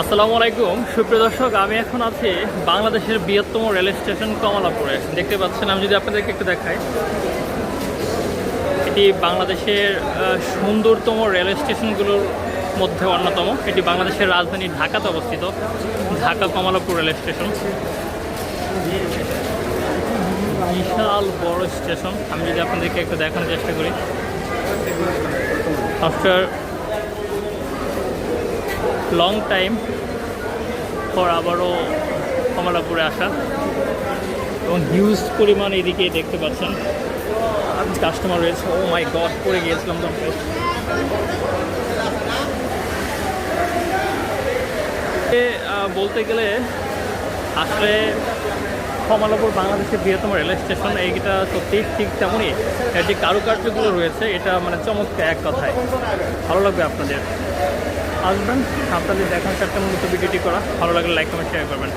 আসসালামু আলাইকুম। সুপ্রিয় দর্শক, আমি এখন আছি বাংলাদেশের বৃহত্তম রেল স্টেশন কমলাপুরে। দেখতে পাচ্ছেন, আমি যদি আপনাদেরকে একটু দেখাই। এটি বাংলাদেশের সুন্দরতম রেল স্টেশনগুলোর মধ্যে অন্যতম। এটি বাংলাদেশের রাজধানী ঢাকাতে অবস্থিত, ঢাকা কমলাপুর রেল স্টেশন। বিশাল বড় স্টেশন। আমি যদি আপনাদেরকে একটু দেখানোর চেষ্টা করি। আফটার লং টাইম পর আবারও কমলাপুরে আসা। এবং হিউজ পরিমাণ এদিকে দেখতে পাচ্ছেন কাস্টমার রয়েছে। ও মাই গড পড়ে গিয়েছিলাম তো। বলতে গেলে আসলে কমলাপুর বাংলাদেশের বৃহত্তম রেল স্টেশন, এইটা সত্যি ঠিক তেমনই। এর যে কারুকার্যগুলো রয়েছে, এটা মানে চমৎকার এক কথায়। ভালো লাগবে আপনাদের। আসবেন। আপনাদের দেখার চারটা মূলত ভিডিওটি করা। ভালো লাগলে লাইক কমেন্ট শেয়ার করবেন।